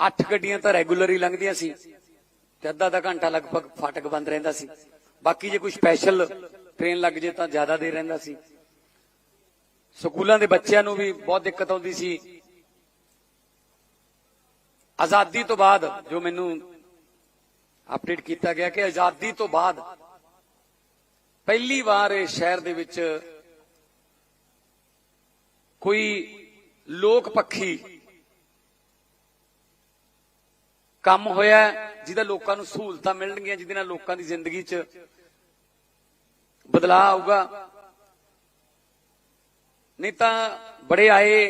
ਅੱਠ ਗੱਡੀਆਂ ਤਾਂ ਰੈਗੂਲਰ ਹੀ ਲੰਘਦੀਆਂ ਸੀ। ਤੇ ਅੱਧਾ ਅੱਧਾ ਘੰਟਾ ਲਗਭਗ ਫਾਟਕ ਬੰਦ ਰਹਿੰਦਾ ਸੀ। ਬਾਕੀ ਜੇ ਕੋਈ ਸਪੈਸ਼ਲ ਟ੍ਰੇਨ ਲੱਗ ਜੇ ਤਾਂ ਜ਼ਿਆਦਾ ਦੇਰ ਰਹਿੰਦਾ ਸੀ। ਸਕੂਲਾਂ ਦੇ ਬੱਚਿਆਂ ਨੂੰ ਵੀ ਬਹੁਤ ਦਿੱਕਤ ਆਉਂਦੀ ਸੀ। ਆਜ਼ਾਦੀ ਤੋਂ ਬਾਅਦ ਜੋ ਮੈਨੂੰ ਅਪਡੇਟ ਕੀਤਾ ਗਿਆ ਕਿ ਆਜ਼ਾਦੀ ਤੋਂ ਬਾਅਦ ਪਹਿਲੀ ਵਾਰ ਇਹ ਸ਼ਹਿਰ ਦੇ ਵਿੱਚ ਕੋਈ ਲੋਕ ਪੱਖੀ ਕੰਮ ਹੋਇਆ ਜਿਹਦਾ ਲੋਕਾਂ ਨੂੰ ਸਹੂਲਤਾਂ ਮਿਲਣਗੀਆਂ, ਜਿਹਦੇ ਨਾਲ ਲੋਕਾਂ ਦੀ ਜ਼ਿੰਦਗੀ 'ਚ ਬਦਲਾਅ ਆਊਗਾ। ਨਹੀਂ ਤਾਂ ਬੜੇ ਆਏ,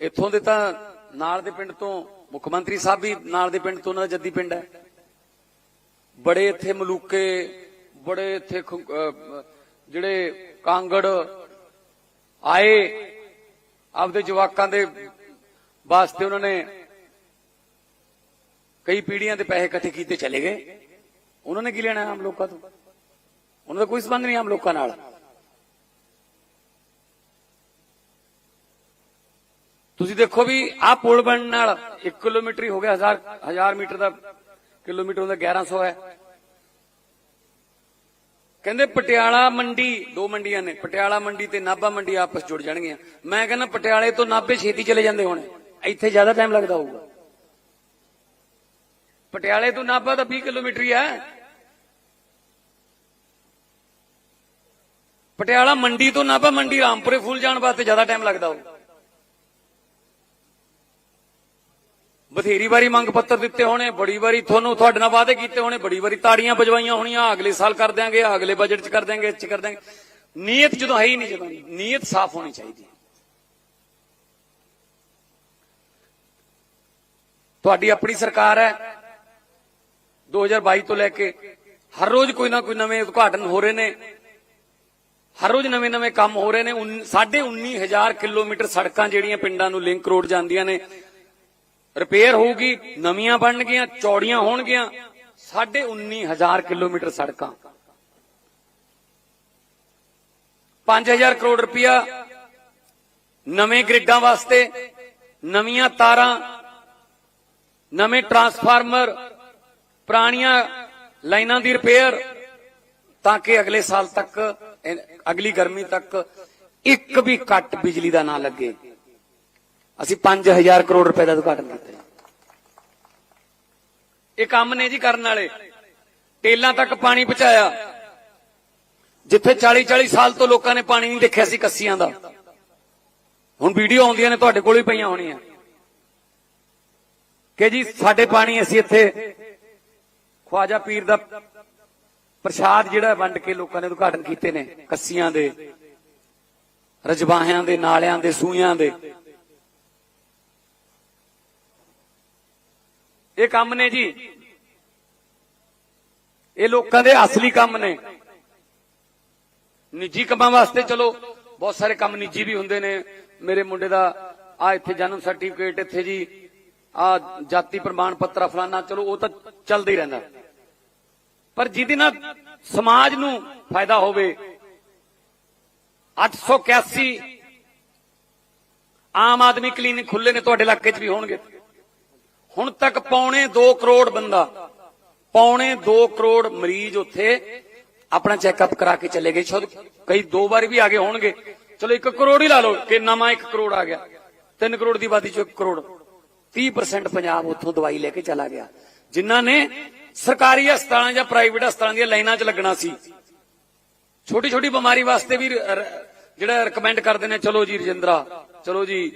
ਇੱਥੋਂ ਦੇ ਤਾਂ ਨਾਲ ਦੇ ਪਿੰਡ ਤੋਂ ਮੁੱਖ ਮੰਤਰੀ ਸਾਹਿਬ ਵੀ ਨਾਲ ਦੇ ਪਿੰਡ ਤੋਂ ਉਹਨਾਂ ਦਾ ਜੱਦੀ ਪਿੰਡ ਹੈ। ਬੜੇ ਇੱਥੇ ਮਲੂਕੇ, ਬੜੇ ਇੱਥੇ ਜਿਹੜੇ ਕਾਂਗੜ ਆਏ, ਆਪਦੇ ਜਵਾਕਾਂ ਦੇ ਵਾਸਤੇ ਉਹਨਾਂ ਨੇ ਕਈ ਪੀੜੀਆਂ ਦੇ ਪੈਸੇ ਇਕੱਠੇ ਕੀਤੇ ਚਲੇ ਗਏ। ਉਹਨਾਂ ਨੇ ਕੀ ਲੈਣਾ ਆਮ ਲੋਕਾਂ ਤੋਂ? ਉਹਨਾਂ ਦਾ ਕੋਈ ਸੰਬੰਧ ਨਹੀਂ ਆਮ ਲੋਕਾਂ ਨਾਲ। ਤੁਸੀਂ ਦੇਖੋ ਵੀ ਆਹ ਪੁਲ ਬਣਨ ਨਾਲ 1 ਕਿਲੋਮੀਟਰ ਹੀ ਹੋ ਗਿਆ 1000 1000 ਮੀਟਰ ਦਾ ਕਿਲੋਮੀਟਰ ਹੁੰਦਾ 1100 ਹੈ। ਕਹਿੰਦੇ ਪਟਿਆਲਾ ਮੰਡੀ, ਦੋ ਮੰਡੀਆਂ ਨੇ, ਪਟਿਆਲਾ ਮੰਡੀ ਤੇ ਨਾਭਾ ਮੰਡੀ ਆਪਸ ਜੁੜ ਜਾਣਗੀਆਂ। ਮੈਂ ਕਹਿੰਦਾ ਪਟਿਆਲੇ ਤੋਂ ਨਾਭੇ ਛੇਤੀ ਚਲੇ ਜਾਂਦੇ ਹੋਣੇ। ਇੱਥੇ ਜ਼ਿਆਦਾ ਟਾਈਮ ਲੱਗਦਾ ਹੋਊਗਾ। ਪਟਿਆਲੇ ਤੋਂ ਨਾਭਾ ਤਾਂ 20 ਕਿਲੋਮੀਟਰ ਹੀ ਹੈ ਪਟਿਆਲਾ ਮੰਡੀ ਤੋਂ ਨਾਭਾ ਮੰਡੀ ਰਾਮਪੁਰੇ ਫੁੱਲ ਜਾਣ ਵਾਸਤੇ ਜ਼ਿਆਦਾ ਟਾਈਮ ਲੱਗਦਾ ਹੋਊਗਾ ਬਥੇਰੀ ਵਾਰੀ ਮੰਗ ਪੱਤਰ ਦਿੱਤੇ ਹੋਣੇ, ਬੜੀ ਵਾਰੀ ਤੁਹਾਨੂੰ ਤੁਹਾਡੇ ਨਾਲ ਵਾਅਦੇ ਕੀਤੇ ਹੋਣੇ, ਬੜੀ ਵਾਰੀ ਤਾੜੀਆਂ ਵਜਵਾਈਆਂ ਹੋਣੀਆਂ, ਅਗਲੇ ਸਾਲ ਕਰ ਦਿਆਂਗੇ, ਅਗਲੇ ਬਜਟ 'ਚ ਕਰ ਦਿਆਂਗੇ 'ਚ ਕਰ ਦਿਆਂਗੇ। ਨੀਅਤ ਜਦੋਂ ਹੈ ਹੀ ਨਹੀਂ, ਜਦੋਂ ਨੀਅਤ ਸਾਫ਼ ਹੋਣੀ ਚਾਹੀਦੀ ਤੁਹਾਡੀ ਆਪਣੀ ਸਰਕਾਰ ਹੈ। 2022 ਤੋਂ ਲੈ ਕੇ ਹਰ ਰੋਜ਼ ਕੋਈ ਨਾ ਕੋਈ ਨਵੇਂ ਉਦਘਾਟਨ ਹੋ ਰਹੇ ਨੇ। ਹਰ ਰੋਜ਼ ਨਵੇਂ-ਨਵੇਂ ਕੰਮ ਹੋ ਰਹੇ ਨੇ। ਉਨ- ਸਾਢੇ 19000 ਕਿਲੋਮੀਟਰ ਸੜਕਾਂ ਜਿਹੜੀਆਂ ਪਿੰਡਾਂ ਨੂੰ ਲਿੰਕ ਰੋਡ ਜਾਂਦੀਆਂ ਨੇ। ਰਿਪੇਅਰ ਹੋਊਗੀ, ਨਵੀਆਂ ਬਣਨਗੀਆਂ, ਚੌੜੀਆਂ ਹੋਣਗੀਆਂ। ਸਾਢੇ 19000 ਕਿਲੋਮੀਟਰ ਸੜਕਾਂ। 5000 ਕਰੋੜ ਰੁਪਇਆ ਨਵੇਂ ਗ੍ਰਿਡਾਂ ਵਾਸਤੇ, ਨਵੀਆਂ ਤਾਰਾਂ ਨਵੇਂ ਟਰਾਂਸਫਾਰਮਰ, ਪੁਰਾਣੀਆਂ ਲਾਈਨਾਂ ਦੀ ਰਿਪੇਅਰ, ਤਾਂ ਕਿ ਅਗਲੇ ਸਾਲ ਤੱਕ ਅਗਲੀ ਗਰਮੀ ਤੱਕ ਇੱਕ ਵੀ ਕੱਟ ਬਿਜਲੀ ਦਾ ਨਾ ਲੱਗੇ। ਅਸੀਂ 5000 ਕਰੋੜ ਰੁਪਏ ਦਾ ਉਦਘਾਟਨ ਕੀਤਾ ਇਹ ਕੰਮ ਨੇ ਜੀ ਕਰਨ ਵਾਲੇ। ਟੇਲਾਂ ਤੱਕ ਪਾਣੀ ਪਹੁੰਚਾਇਆ। ਜਿੱਥੇ 40 40 ਸਾਲ ਤੋਂ ਲੋਕਾਂ ਨੇ ਪਾਣੀ ਨਹੀਂ ਦੇਖਿਆ ਸੀ ਕੱਸੀਆਂ ਦਾ। ਹੁਣ ਵੀਡੀਓ ਆਉਂਦੀਆਂ ਨੇ, ਤੁਹਾਡੇ ਕੋਲ ਵੀ ਪਈਆਂ ਹੋਣੀਆਂ। ਕਿ ਜੀ ਸਾਡੇ ਪਾਣੀ ਅਸੀਂ ਇੱਥੇ ਖਵਾਜਾ ਪੀਰ ਦਾ ਪ੍ਰਸ਼ਾਦ ਜਿਹੜਾ ਵੰਡ ਕੇ ਲੋਕਾਂ ਨੇ ਉਦਘਾਟਨ ਕੀਤੇ ਨੇ, ਕੱਸੀਆਂ ਦੇ, ਰਜਵਾਹਿਆਂ ਦੇ, ਨਾਲਿਆਂ ਦੇ ਸੂਈਆਂ ਦੇ। ਇਹ ਕੰਮ ਨੇ ਜੀ। ਇਹ ਲੋਕਾਂ ਦੇ ਅਸਲੀ ਕੰਮ ਨੇ। ਨਿੱਜੀ ਕੰਮਾਂ ਵਾਸਤੇ ਚਲੋ, ਬਹੁਤ ਸਾਰੇ ਕੰਮ ਨਿੱਜੀ ਵੀ ਹੁੰਦੇ ਨੇ। ਮੇਰੇ ਮੁੰਡੇ ਦਾ ਆ ਇੱਥੇ ਜਨਮ ਸਰਟੀਫਿਕੇਟ ਇੱਥੇ ਜੀ। ਆ ਜਾਤੀ ਪ੍ਰਮਾਣ ਪੱਤਰ ਫਲਾਨਾ, ਚਲੋ ਉਹ ਤਾਂ ਚੱਲਦਾ ਹੀ ਰਹਿੰਦਾ। ਪਰ ਜਿਹਦੇ ਨਾਲ ਸਮਾਜ ਨੂੰ ਫਾਇਦਾ ਹੋਵੇ 881 ਆਮ ਆਦਮੀ ਕਲੀਨਿਕ ਖੁੱਲੇ ਨੇ, ਤੁਹਾਡੇ ਇਲਾਕੇ 'ਚ ਵੀ ਹੋਣਗੇ। ਹੁਣ ਤੱਕ ਪੌਣੇ 2 ਕਰੋੜ ਬੰਦਾ, ਪੌਣੇ 2 ਕਰੋੜ ਮਰੀਜ਼ ਉੱਥੇ ਆਪਣਾ ਚੈੱਕਅਪ ਕਰਾ ਕੇ ਚਲੇ ਗਏ। ਸ਼ਾਇਦ ਕਈ ਦੋ ਵਾਰ ਵੀ ਆ ਗਏ ਹੋਣਗੇ। ਚਲੋ 1 ਕਰੋੜ ਹੀ ਲਾ ਲਓ ਕਿ ਨਵਾਂ 1 ਕਰੋੜ ਆ ਗਿਆ। 3 ਕਰੋੜ ਦੀ ਆਬਾਦੀ ਚੋਂ 1 ਕਰੋੜ। 30% ਪੰਜਾਬ ਉੱਥੋਂ ਦਵਾਈ ਲੈ ਕੇ ਚਲਾ ਗਿਆ। ਜਿਨ੍ਹਾਂ ਨੇ ਸਰਕਾਰੀ ਹਸਪਤਾਲਾਂ ਜਾਂ ਪ੍ਰਾਈਵੇਟ ਹਸਪਤਾਲਾਂ ਦੀਆਂ ਲਾਈਨਾਂ 'ਚ ਲੱਗਣਾ ਸੀ। ਛੋਟੀ ਛੋਟੀ ਬਿਮਾਰੀ ਵਾਸਤੇ ਵੀ ਜਿਹੜਾ ਰეკਮੈਂਡ ਕਰਦੇ ਨੇ, ਚਲੋ ਜੀ ਰਜਿੰਦਰਾ, ਚਲੋ ਜੀ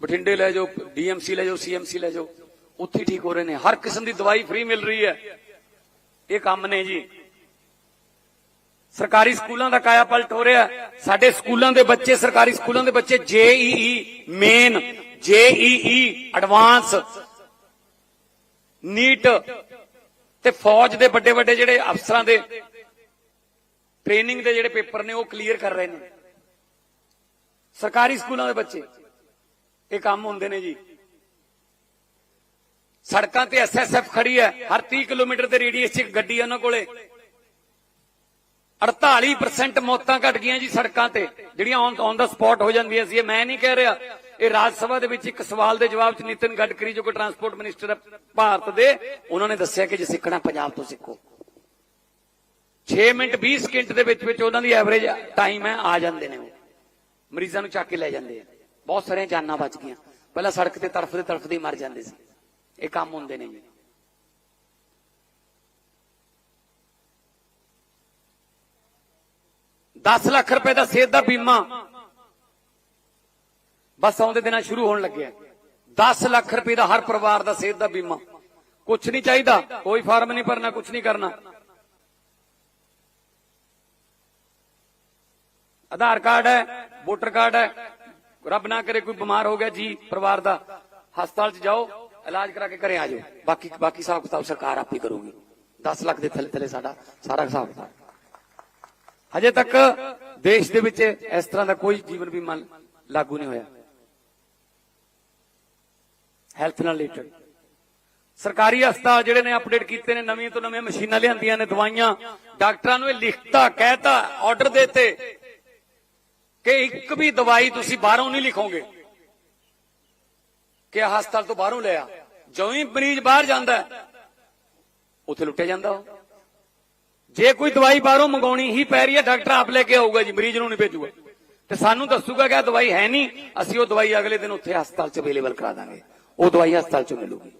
ਬਠਿੰਡੇ ਲੈ ਜਾਓ ਡੀਐਮਸੀ ਲੈ ਜਾਓ ਸੀਐਮਸੀ ਲੈ ਜਾਓ, ਉੱਥੇ ਠੀਕ ਹੋ ਰਹੇ ਨੇ। ਹਰ ਕਿਸਮ ਦੀ ਦਵਾਈ ਫ੍ਰੀ ਮਿਲ ਰਹੀ ਹੈ। ਇਹ ਕੰਮ ਨੇ ਜੀ। ਸਰਕਾਰੀ ਸਕੂਲਾਂ ਦਾ ਕਾਇਆ ਪਲਟ ਹੋ ਰਿਹਾ। ਸਾਡੇ ਸਕੂਲਾਂ ਦੇ ਬੱਚੇ, ਸਰਕਾਰੀ ਸਕੂਲਾਂ ਦੇ ਬੱਚੇ JEE main JEE advance NEET ਤੇ ਫੌਜ ਦੇ ਵੱਡੇ ਵੱਡੇ ਜਿਹੜੇ ਅਫਸਰਾਂ ਦੇ ਟ੍ਰੇਨਿੰਗ ਦੇ ਜਿਹੜੇ ਪੇਪਰ ਨੇ ਉਹ ਕਲੀਅਰ ਕਰ ਰਹੇ ਨੇ। ਸਰਕਾਰੀ ਸਕੂਲਾਂ ਦੇ ਬੱਚੇ, ਇਹ ਕੰਮ ਹੁੰਦੇ ਨੇ ਜੀ। ਸੜਕਾਂ ਤੇ ਐਸਐਸਐਫ ਖੜੀ ਹੈ, ਹਰ 30 ਕਿਲੋਮੀਟਰ ਦੇ ਰੇਡੀਅਸ 'ਚ ਇੱਕ ਗੱਡੀ ਹੈ ਉਹਨਾਂ ਕੋਲੇ। 48% ਮੌਤਾਂ ਘਟ ਗਈਆਂ ਜੀ ਸੜਕਾਂ ਤੇ, ਜਿਹੜੀਆਂ ਔਨ ਦਾ ਸਪੌਟ ਹੋ ਜਾਂਦੀਆਂ ਸੀ। ਮੈਂ ਨਹੀਂ ਕਹਿ ਰਿਹਾ। ਇਹ ਰਾਜ ਸਭਾ ਦੇ ਵਿੱਚ ਇੱਕ ਸਵਾਲ ਦੇ ਜਵਾਬ 'ਚ ਨਿਤਿਨ ਗਡਕਰੀ, ਜੋ ਕਿ ਟਰਾਂਸਪੋਰਟ ਮਿਨਿਸਟਰ ਹੈ ਭਾਰਤ ਦੇ, ਉਹਨਾਂ ਨੇ ਦੱਸਿਆ ਕਿ ਜੇ ਸਿੱਖਣਾ ਪੰਜਾਬ ਤੋਂ ਸਿੱਖੋ। 6 ਮਿੰਟ 20 ਸਕਿੰਟ ਦੇ ਵਿੱਚ ਵਿੱਚ ਉਹਨਾਂ ਦੀ ਐਵਰੇਜ ਟਾਈਮ ਹੈ, ਆ ਜਾਂਦੇ ਨੇ ਉਹ। ਮਰੀਜ਼ਾਂ ਨੂੰ ਚੱਕ ਕੇ ਲੈ ਜਾਂਦੇ ਆ। ਬਹੁਤ ਸਾਰੀਆਂ ਜਾਨਾਂ ਬਚ ਗਈਆਂ। ਪਹਿਲਾਂ ਸੜਕ ਤੇ ਤੜਫਦੇ ਤੜਫਦੇ ਮਰ ਜਾਂਦੇ ਸੀ। ਇਹ ਕੰਮ ਹੁੰਦੇ ਨੇ ਜੀ। ਦਸ ਲੱਖ ਰੁਪਏ ਦਾ ਸਿਹਤ ਦਾ ਬੀਮਾ ਬਸ ਆਉਂਦੇ ਦਿਨਾਂ ਸ਼ੁਰੂ ਹੋਣ ਲੱਗਿਆ 10 ਲੱਖ ਰੁਪਏ ਦਾ ਹਰ ਪਰਿਵਾਰ ਦਾ ਸਿਹਤ ਦਾ ਬੀਮਾ। ਕੁਝ ਨਹੀਂ ਚਾਹੀਦਾ, ਕੋਈ ਫਾਰਮ ਨਹੀਂ ਭਰਨਾ ਕੁਝ ਨਹੀਂ ਕਰਨਾ। ਆਧਾਰ ਕਾਰਡ ਹੈ, ਵੋਟਰ ਕਾਰਡ ਹੈ। ਰੱਬ ਨਾ ਕਰੇ ਕੋਈ ਬਿਮਾਰ ਹੋ ਗਿਆ ਜੀ ਪਰਿਵਾਰ ਦਾ। ਹਸਪਤਾਲ 'ਚ ਜਾਓ, ਇਲਾਜ ਕਰਾ ਕੇ ਘਰੇ ਆ ਜਾਓ। ਬਾਕੀ ਬਾਕੀ ਹਿਸਾਬ ਕਿਤਾਬ ਸਰਕਾਰ ਆਪੇ ਕਰੂਗੀ। 10 ਲੱਖ ਦੇ ਥੱਲੇ ਥੱਲੇ ਸਾਡਾ, ਸਾਰਾ ਹਿਸਾਬ ਕਿਤਾਬ। ਹਜੇ ਤੱਕ ਦੇਸ਼ ਦੇ ਵਿੱਚ ਇਸ ਤਰ੍ਹਾਂ ਦਾ ਕੋਈ ਜੀਵਨ ਬੀਮਾ ਲਾਗੂ ਨਹੀਂ ਹੋਇਆ। ਹੈਲਥ ਨਾਲ ਰਿਲੇਟਡ ਸਰਕਾਰੀ ਹਸਪਤਾਲ ਜਿਹੜੇ ਨੇ ਅਪਡੇਟ ਕੀਤੇ ਨੇ, ਨਵੀਆਂ ਤੋਂ ਨਵੀਆਂ ਮਸ਼ੀਨਾਂ ਲਿਆਂਦੀਆਂ ਨੇ, ਦਵਾਈਆਂ। ਡਾਕਟਰਾਂ ਨੂੰ ਇਹ ਲਿਖਤਾ, ਕਹਿਤਾ ਆਰਡਰ ਦਿੱਤੇ ਕਿ ਇੱਕ ਵੀ ਦਵਾਈ ਤੁਸੀਂ ਬਾਹਰੋਂ ਨਹੀਂ ਲਿਖੋਗੇ। ਕਿ ਹਸਪਤਾਲ ਤੋਂ ਬਾਹਰੋਂ ਲਿਆ। ਜਦੋਂ ਹੀ ਮਰੀਜ਼ ਬਾਹਰ ਜਾਂਦਾ ਉੱਥੇ ਲੁੱਟਿਆ ਜਾਂਦਾ ਉਹ। ਜੇ ਕੋਈ ਦਵਾਈ ਬਾਹਰੋਂ ਮੰਗਾਉਣੀ ਹੀ ਪੈ ਰਹੀ ਹੈ, ਡਾਕਟਰ ਆਪ ਲੈ ਕੇ ਆਊਗਾ ਜੀ, ਮਰੀਜ਼ ਨੂੰ ਨਹੀਂ ਭੇਜੂਗਾ। ਤੇ ਸਾਨੂੰ ਦੱਸੂਗਾ ਕਿ ਆਹ ਦਵਾਈ ਹੈ ਨਹੀਂ, ਅਸੀਂ ਉਹ ਦਵਾਈ ਅਗਲੇ ਦਿਨ ਉੱਥੇ ਹਸਪਤਾਲ 'ਚ ਅਵੇਲੇਬਲ ਕਰਾ ਦਾਂਗੇ। ਉਹ ਦਵਾਈ ਹਸਪਤਾਲ 'ਚੋਂ ਮਿਲੂਗੀ।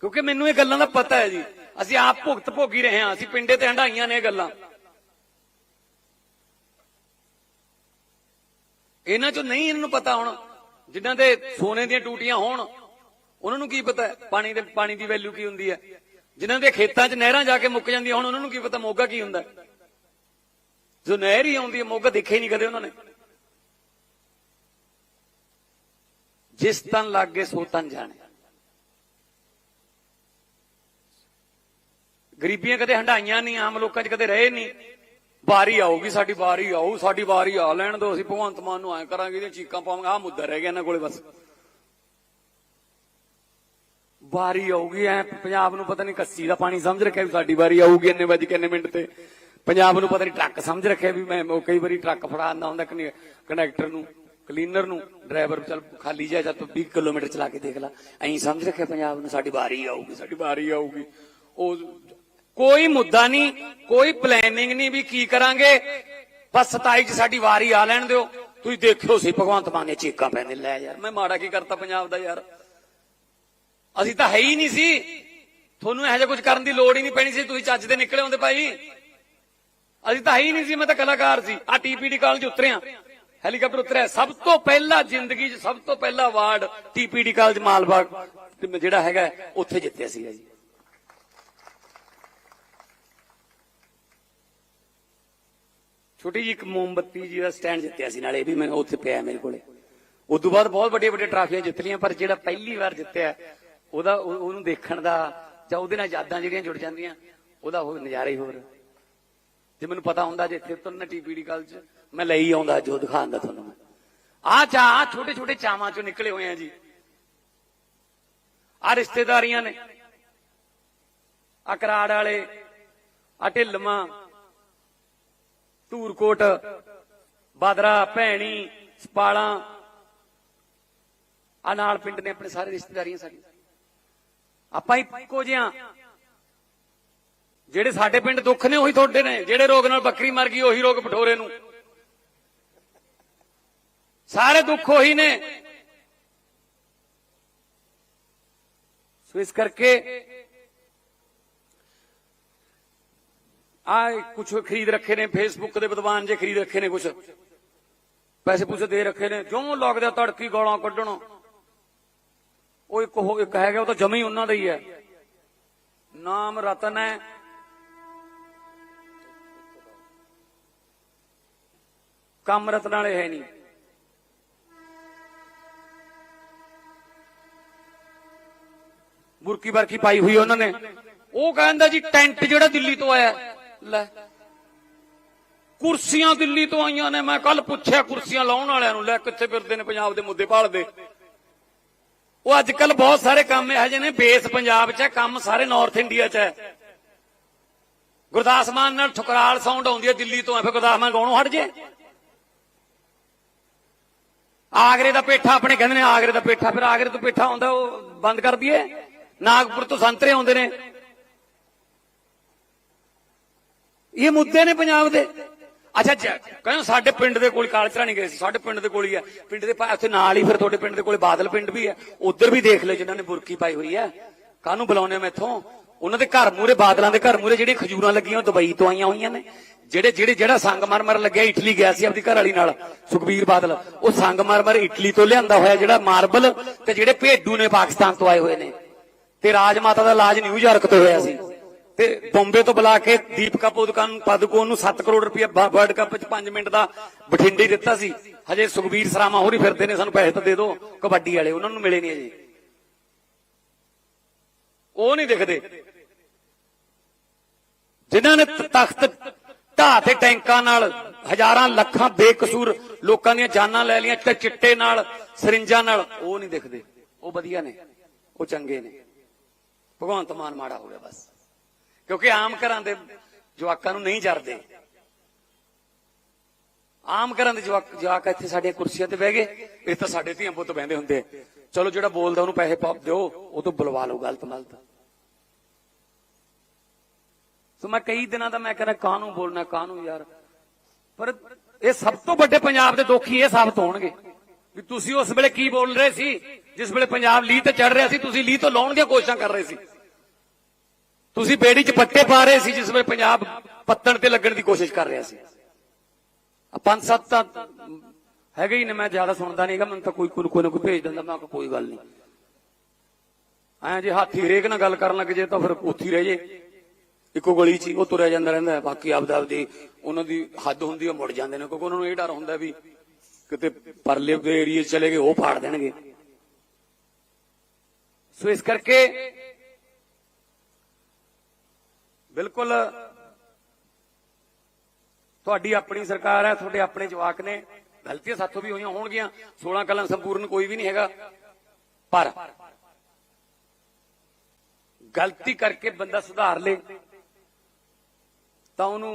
ਕਿਉਂਕਿ ਮੈਨੂੰ ਇਹ ਗੱਲਾਂ ਦਾ ਪਤਾ ਹੈ ਜੀ। ਅਸੀਂ ਆਪ ਭੁਗਤ ਭੋਗੀ ਰਹੇ ਹਾਂ। ਅਸੀਂ ਪਿੰਡੇ ਤੇ ਹੰਡਾਈਆਂ ਨੇ ਇਹ ਗੱਲਾਂ। ਇਹਨਾਂ 'ਚੋਂ ਨਹੀਂ ਇਹਨਾਂ ਨੂੰ ਪਤਾ ਹੋਣਾ। ਜਿਨ੍ਹਾਂ ਦੇ ਸੋਨੇ ਦੀਆਂ ਟੂਟੀਆਂ ਹੋਣ, ਉਹਨਾਂ ਨੂੰ ਕੀ ਪਤਾ ਹੈ? ਪਾਣੀ ਦੇ ਪਾਣੀ ਦੀ ਵੈਲਿਊ ਕੀ ਹੁੰਦੀ ਹੈ? ਜਿਨ੍ਹਾਂ ਦੇ ਖੇਤਾਂ 'ਚ ਨਹਿਰਾਂ ਜਾ ਕੇ ਮੁੱਕ ਜਾਂਦੀਆਂ ਹੁਣ, ਉਹਨਾਂ ਨੂੰ ਕੀ ਪਤਾ ਮੋਗਾ ਕੀ ਹੁੰਦਾ ਜੋ ਨਹਿਰ ਹੀ ਆਉਂਦੀ ਹੈ, ਮੋਗਾ ਦੇਖਿਆ ਹੀ ਨਹੀਂ ਕਦੇ ਉਹਨਾਂ ਨੇ। ਜਿਸ ਤਨ ਲੱਗੇ ਸੋ ਤਨ ਜਾਣੇ। ਗਰੀਬੀਆਂ ਕਦੇ ਹੰਡਾਈਆਂ ਨਹੀਂ, ਆਮ ਲੋਕਾਂ 'ਚ ਕਦੇ ਰਹੇ ਨਹੀਂ। ਵਾਰੀ ਆਊਗੀ, ਸਾਡੀ ਵਾਰੀ ਆਊ, ਸਾਡੀ ਵਾਰੀ ਆ ਲੈਣ ਦੋ, ਅਸੀਂ ਭਗਵੰਤ ਮਾਨ ਨੂੰ ਐ ਕਰਾਂਗੇ, ਇਹਦੀਆਂ ਚੀਕਾਂ ਪਾਵਾਂਗੇ, ਆਹ ਮੁੱਦਾ ਰਹਿ ਗਿਆ ਇਹਨਾਂ ਕੋਲੇ ਬਸ। ਵਾਰੀ ਆਊਗੀ, ਐ ਪੰਜਾਬ ਨੂੰ ਪਤਾ ਨਹੀਂ ਕੱਸੀ ਦਾ ਪਾਣੀ ਸਮਝ ਰੱਖਿਆ ਵੀ ਸਾਡੀ ਵਾਰੀ ਆਊਗੀ ਇੰਨੇ ਵਜੇ ਕਿੰਨੇ ਮਿੰਟ ਤੇ। ਪੰਜਾਬ ਨੂੰ ਪਤਾ ਨਹੀਂ ਟਰੱਕ ਸਮਝ ਰੱਖਿਆ ਵੀ ਮੈਂ ਕਈ ਵਾਰੀ ਟਰੱਕ ਫੜਾ ਆਂਦਾ ਹੁੰਦਾ ਕੰਡਕਟਰ ਨੂੰ। ਕਲੀਨਰ ਨੂੰ ਡਰਾਈਵਰ ਚੱਲ ਖਾਲੀ ਜਾ ਜਾਂ ਤੂੰ 20 ਕਿਲੋਮੀਟਰ ਚਲਾ ਕੇ ਦੇਖ ਲੈ। ਐਂ ਸਮਝ ਰੱਖਿਆ ਪੰਜਾਬ ਨੂੰ ਸਾਡੀ ਵਾਰੀ ਆਊਗੀ, ਸਾਡੀ ਵਾਰੀ ਆਊਗੀ। ਉਹ ਕੋਈ ਮੁੱਦਾ ਨਹੀਂ, ਕੋਈ ਪਲੈਨਿੰਗ ਨਹੀਂ ਵੀ ਕੀ ਕਰਾਂਗੇ। ਬਸ 27 ਚ ਸਾਡੀ ਵਾਰੀ ਆ ਲੈਣ ਦਿਓ। ਤੁਸੀਂ ਦੇਖਿਓ ਸੀ ਭਗਵੰਤ ਮਾਨ ਨੇ ਚੀਕਾਂ ਪੈਂਦੇ ਲੈ ਯਾਰ, ਮੈਂ ਮਾੜਾ ਕੀ ਕਰਤਾ ਪੰਜਾਬ ਦਾ ਯਾਰ। ਅਸੀਂ ਤਾਂ ਹੈ ਹੀ ਨਹੀਂ ਸੀ। ਤੁਹਾਨੂੰ ਇਹੋ ਜਿਹਾ ਕੁਝ ਕਰਨ ਦੀ ਲੋੜ ਹੀ ਨਹੀਂ ਪੈਣੀ ਸੀ। ਤੁਸੀਂ ਚੱਜ ਦੇ ਨਿਕਲੇ ਹੁੰਦੇ ਭਾਈ। ਅਸੀਂ ਤਾਂ ਹੈ ਹੀ ਨਹੀਂ ਸੀ, ਮੈਂ ਤਾਂ ਕਲਾਕਾਰ ਸੀ। ਆ ਟੀਪੀਡੀ ਕਾਲਜ ਉਤਰਿਆ ਹੈਲੀਕਾਪਟਰ ਉਤਰਿਆ। ਸਭ ਤੋਂ ਪਹਿਲਾਂ ਜ਼ਿੰਦਗੀ 'ਚ, ਸਭ ਤੋਂ ਪਹਿਲਾ ਅਵਾਰਡ ਟੀਪੀਡੀ ਕਾਲਜ ਮਾਲਬਾਗ ਤੇ ਜਿਹੜਾ ਹੈਗਾ, ਉੱਥੇ ਜਿੱਤਿਆ ਸੀਗਾ ਜੀ। ਛੋਟੀ ਜੀ ਇੱਕ ਮੋਮਬੱਤੀ ਜੀ ਦਾ ਸਟੈਂਡ ਜਿੱਤਿਆ ਸੀ ਨਾਲੇ, ਇਹ ਵੀ ਮੈਂ ਉੱਥੇ ਪਿਆ ਮੇਰੇ ਕੋਲੇ। ਉਸ ਤੋਂ ਬਾਅਦ ਬਹੁਤ ਵੱਡੀਆਂ ਵੱਡੀਆਂ ਟਰਾਫੀਆਂ ਜਿੱਤ ਲਈਆਂ, ਪਰ ਜਿਹੜਾ ਪਹਿਲੀ ਵਾਰ ਜਿੱਤਿਆ, ਉਹਦਾ ਉਹਨੂੰ ਦੇਖਣ ਦਾ ਜਾਂ ਉਹਦੇ ਨਾਲ ਯਾਦਾਂ ਜਿਹੜੀਆਂ ਜੁੜ ਜਾਂਦੀਆਂ, ਉਹਦਾ ਉਹ ਨਜ਼ਾਰਾ ਹੀ ਹੋਰ। ਜੇ ਮੈਨੂੰ ਪਤਾ ਹੁੰਦਾ ਜੇ ਇੱਥੇ ਤੋਂ ਨਾ ਟੀਪੀਡੀ ਕਾਲ ਚ, ਮੈਂ ਲਈ ਆਉਂਦਾ ਜੋ ਦਿਖਾਉਂਦਾ ਤੁਹਾਨੂੰ ਮੈਂ। ਆ ਚਾ, ਆ ਛੋਟੇ ਛੋਟੇ ਚਾਵਾਂ ਚੋਂ ਨਿਕਲੇ ਹੋਏ ਆ ਜੀ। ਆ ਰਿਸ਼ਤੇਦਾਰੀਆਂ ਨੇ। ਆ ਕਰਾੜ ਵਾਲੇ, ਆ ਢਿੱਲਮਾ, ਧੂਰਕੋਟ, ਬਾਦਰਾ, ਭੈਣੀ, ਸਪਾਲਾ। ਆ ਨਾਲ ਪਿੰਡ ਨੇ ਆਪਣੇ ਸਾਰੇ ਰਿਸ਼ਤੇਦਾਰੀਆਂ ਸਾਡੀਆਂ। ਆਪਾਂ ਇੱਕੋ ਜਿਹਾ ਜਿਹੜੇ ਸਾਡੇ ਪਿੰਡ ਦੁੱਖ ਨੇ, ਉਹੀ ਤੁਹਾਡੇ ਨੇ। ਜਿਹੜੇ ਰੋਗ ਨਾਲ ਬੱਕਰੀ ਮਰ ਗਈ, ਉਹੀ ਰੋਗ ਪਠੋਰੇ ਨੂੰ। ਸਾਰੇ ਦੁੱਖ ਉਹੀ ਨੇ। ਸੋ ਇਸ ਕਰਕੇ ਆ ਕੁਝ ਖਰੀਦ ਰੱਖੇ ਨੇ ਫੇਸਬੁੱਕ ਦੇ ਵਿਦਵਾਨ ਜੇ ਖਰੀਦ ਰੱਖੇ ਨੇ ਕੁਝ ਪੈਸੇ ਪੂਸੇ ਦੇ ਰੱਖੇ ਨੇ। ਜਿਉਂ ਲੱਗਦਾ ਤੜਕੀ ਗੋਲਾਂ ਕੱਢਣ, ਉਹ ਇੱਕ ਹੋ, ਇੱਕ ਹੈਗਾ, ਉਹ ਤਾਂ ਜਮੀ ਉਹਨਾਂ ਦਾ ਹੀ ਹੈ। ਨਾਮ ਰਤਨ ਹੈ। ਕੰਮ ਰਤਨ ਵਾਲੇ ਹੈ ਨਹੀਂ। ਬੁਰਕੀ ਬਰਕੀ ਪਾਈ ਹੋਈ ਉਹਨਾਂ ਨੇ। ਉਹ ਕਹਿੰਦਾ ਜੀ, ਟੈਂਟ ਜਿਹੜਾ ਦਿੱਲੀ ਤੋਂ ਆਇਆ। ਲੈ। ਕੁਰਸੀਆਂ ਦਿੱਲੀ ਤੋਂ ਆਈਆਂ ਨੇ। ਮੈਂ ਕੱਲ ਪੁੱਛਿਆ ਕੁਰਸੀਆਂ ਲਾਉਣ ਵਾਲਿਆਂ ਨੂੰ। ਲੈ, ਕਿੱਥੇ ਫਿਰਦੇ ਨੇ ਪੰਜਾਬ ਦੇ ਮੁੱਦੇ ਭਾਲਦੇ। ਉਹ ਅੱਜ ਕੱਲ ਬਹੁਤ ਸਾਰੇ ਕੰਮ ਇਹੋ ਜਿਹੇ ਨੇ। ਬੇਸ ਪੰਜਾਬ 'ਚ ਹੈ, ਕੰਮ ਸਾਰੇ ਨਾਰਥ ਇੰਡੀਆ 'ਚ ਹੈ। ਗੁਰਦਾਸ ਮਾਨ ਨਾਲ ਠੁਕਰਾਲ ਸਾਊਂਡ ਆਉਂਦੀ ਹੈ, ਦਿੱਲੀ ਤੋਂ ਐ ਫਿਰ ਗੁਰਦਾਸ ਮਾਨ ਗਾਉਣੋਂ ਹਟ ਜੇ। ਆਗਰੇ ਦਾ ਪੇਠਾ ਆਪਣੇ ਕਹਿੰਦੇ ਨੇ ਆਗਰੇ ਦਾ ਪੇਠਾ, ਫਿਰ ਆਗਰੇ ਤੋਂ ਪੇਠਾ ਆਉਂਦਾ, ਉਹ ਬੰਦ ਕਰ ਦਈਏ। ਨਾਗਪੁਰ ਤੋਂ ਸੰਤਰੇ ਆਉਂਦੇ ਨੇ। ਇਹ ਮੁੱਦੇ ਨੇ ਪੰਜਾਬ ਦੇ। ਅੱਛਾ ਕਹਿੰਦੇ ਸਾਡੇ ਪਿੰਡ ਦੇ ਕੋਲ ਕਾਲਚਰਾ ਨਹੀਂ ਗਏ ਸੀ, ਸਾਡੇ ਪਿੰਡ ਦੇ ਕੋਲ ਹੀ ਹੈ ਪਿੰਡ ਦੇ ਉੱਥੇ ਨਾਲ ਹੀ ਫਿਰ ਤੁਹਾਡੇ ਪਿੰਡ ਦੇ ਕੋਲ ਬਾਦਲ ਪਿੰਡ ਵੀ ਹੈ ਉਧਰ ਵੀ ਦੇਖ ਲਿਓ ਜਿਨ੍ਹਾਂ ਨੇ ਬੁਰਕੀ ਪਾਈ ਹੋਈ ਹੈ ਕਾਹਨੂੰ ਬੁਲਾਉਨੇ ਇੱਥੋਂ ਉਹਨਾਂ ਦੇ ਘਰ ਮੂਰੇ ਬਾਦਲਾਂ ਦੇ ਘਰ ਮੂਰੇ ਜਿਹੜੀਆਂ ਖਜੂਰਾਂ ਲੱਗੀਆਂ, ਉਹ ਦੁਬਈ ਤੋਂ ਆਈਆਂ ਹੋਈਆਂ ਨੇ। ਜਿਹੜੇ ਜਿਹੜੇ, ਜਿਹੜਾ ਸੰਗਮਰਮਰ ਲੱਗਿਆ, ਇਟਲੀ ਗਿਆ ਸੀ ਆਪਣੀ ਘਰ ਵਾਲੀ ਨਾਲ, ਸੁਖਬੀਰ ਬਾਦਲ। ਉਹ ਸੰਗਮਰਮਰ ਇਟਲੀ ਤੋਂ ਲਿਆਂਦਾ ਹੋਇਆ ਜਿਹੜਾ ਮਾਰਬਲ ਤੇ ਜਿਹੜੇ ਭੇਡੂ ਨੇ ਪਾਕਿਸਤਾਨ ਤੋਂ ਆਏ ਹੋਏ ਨੇ। ਤੇ ਰਾਜ ਮਾਤਾ ਦਾ ਇਲਾਜ ਨਿਊਯਾਰਕ ਤੋਂ ਹੋਇਆ ਸੀ। ਤੇ ਬੰਬੇ ਤੋਂ ਬੁਲਾ ਕੇ ਦੀਪਕਾ ਪੋਦਕਾਨ ਪਦਕੋਨ ਨੂੰ 7 ਕਰੋੜ ਰੁਪਏ ਵਰਲਡ ਕੱਪ ਚ 5 ਮਿੰਟ ਦਾ ਬਠਿੰਡੇ ਦਿੱਤਾ ਸੀ। ਹਜੇ ਸੁਖਬੀਰ ਸਰਾਮਾ ਹੋਰੀ ਫਿਰਦੇ ਨੇ, ਸਾਨੂੰ ਪੈਸੇ ਤਾਂ ਦੇ ਦਿਓ ਕਬੱਡੀ ਵਾਲੇ, ਉਹਨਾਂ ਨੂੰ ਮਿਲੇ ਨਹੀਂ ਅਜੇ। ਉਹ ਨਹੀਂ ਦਿਖਦੇ। ਜਿਨ੍ਹਾਂ ਨੇ ਤਖਤ ਢਾਹ ਤੇ ਟੈਂਕਾਂ ਨਾਲ ਹਜ਼ਾਰਾਂ ਲੱਖਾਂ ਬੇਕਸੂਰ ਲੋਕਾਂ ਦੀਆਂ ਜਾਨਾਂ ਲੈ ਲਈਆਂ ਤੇ ਚਿੱਟੇ ਨਾਲ, ਸਰਿੰਜਾਂ ਨਾਲ, ਉਹ ਨਹੀਂ ਦਿਖਦੇ। ਉਹ ਵਧੀਆ ਨੇ, ਉਹ ਚੰਗੇ ਨੇ। ਭਗਵੰਤ ਮਾਨ ਮਾੜਾ ਹੋ ਗਿਆ ਬਸ। ਕਿਉਂਕਿ ਆਮ ਘਰਾਂ ਦੇ ਜਵਾਕਾਂ ਨੂੰ ਨਹੀਂ ਜਰਦੇ। ਆਮ ਘਰਾਂ ਦੇ ਜਵਾਕ ਜਵਾਕ ਇੱਥੇ ਸਾਡੀਆਂ ਕੁਰਸੀਆਂ ਤੇ ਬਹਿ ਗਏ। ਇਹ ਤਾਂ ਸਾਡੇ ਧੀਆਂ ਪੁੱਤ ਬਹਿੰਦੇ ਹੁੰਦੇ ਚਲੋ ਜਿਹੜਾ ਬੋਲਦਾ ਉਹਨੂੰ ਪੈਸੇ ਪਾਪ ਦਿਓ, ਉਹ ਤੋਂ ਬੁਲਵਾ ਲਓ ਗਲਤ ਮਲਤ। ਸੋ ਮੈਂ ਕਈ ਦਿਨਾਂ ਦਾ ਮੈਂ ਕਹਿੰਦਾ, ਕਾਹਨੂੰ ਬੋਲਣਾ, ਕਾਹਨੂੰ ਯਾਰ? ਪਰ ਇਹ ਸਭ ਤੋਂ ਵੱਡੇ ਪੰਜਾਬ ਦੇ ਦੋਖੀ ਇਹ ਸਾਬਤ ਹੋਣਗੇ। ਵੀ ਤੁਸੀਂ ਉਸ ਵੇਲੇ ਕੀ ਬੋਲ ਰਹੇ ਸੀ? ਜਿਸ ਵੇਲੇ ਪੰਜਾਬ ਲੀਹ ਤੇ ਚੜ ਰਿਹਾ ਸੀ, ਤੁਸੀਂ ਲੀਹ ਤੋਂ ਲਾਉਣ ਦੀਆਂ ਕੋਸ਼ਿਸ਼ਾਂ ਕਰ ਰਹੇ ਸੀ। ਤੁਸੀਂ ਬੇੜੀ 'ਚ ਪੱਟੇ ਪਾ ਰਹੇ ਸੀ, ਜਿਸ ਵੇਲੇ ਪੰਜਾਬ ਪੱਤਣ ਤੇ ਲੱਗਣ ਦੀ ਕੋਸ਼ਿਸ਼ ਕਰ ਰਿਹਾ ਸੀ। ਆ ਪੰਜ ਸੱਤ ਤਾਂ ਹੈਗੇ ਹੀ ਨੇ, ਮੈਂ ਜ਼ਿਆਦਾ ਸੁਣਦਾ ਨਹੀਂਗਾ ਮੈਨੂੰ ਤਾਂ ਕੋਈ ਕੋਈ ਕੋਈ ਨਾ ਕੋਈ ਭੇਜ ਦਿੰਦਾ, ਮੈਂ ਕੋਈ ਗੱਲ ਨਹੀਂ ਐਂ ਜੇ ਹਾਥੀ ਰੇਕ ਨਾਲ ਗੱਲ ਕਰਨ ਲੱਗ ਜੇ ਤਾਂ ਫਿਰ ਉੱਥੇ ਰਹਿ ਜੇ। ਇੱਕੋ ਗਲੀ 'ਚ ਉਹ ਤੁਰਿਆ ਜਾਂਦਾ ਰਹਿੰਦਾ ਹੈ। ਬਾਕੀ ਆਪਦਾ ਆਪਦੀ ਉਹਨਾਂ ਦੀ ਹੱਦ ਹੁੰਦੀ ਉਹ ਮੁੜ ਜਾਂਦੇ ਨੇ, ਕਿਉਂਕਿ ਉਹਨਾਂ ਨੂੰ ਇਹ ਡਰ ਹੁੰਦਾ ਵੀ ਕਿਤੇ ਪਰਲੇ ਦੇ ਏਰੀਏ ਚਲੇ ਗਏ, ਉਹ ਫਾੜ ਦੇਣਗੇ ਸੋ ਇਸ ਕਰਕੇ ਬਿਲਕੁਲ ਤੁਹਾਡੀ ਆਪਣੀ ਸਰਕਾਰ ਹੈ, ਤੁਹਾਡੇ ਆਪਣੇ ਜਵਾਕ ਨੇ, ਗਲਤੀਆਂ ਸਾਥੋਂ ਵੀ ਹੋਈਆਂ ਹੋਣਗੀਆਂ 16 ਕਲਾਂ ਸੰਪੂਰਨ ਕੋਈ ਵੀ ਨਹੀਂ ਹੈਗਾ, ਪਰ ਗਲਤੀ ਕਰਕੇ ਬੰਦਾ ਸੁਧਾਰ ਲੇ ਤਾਂ ਉਹਨੂੰ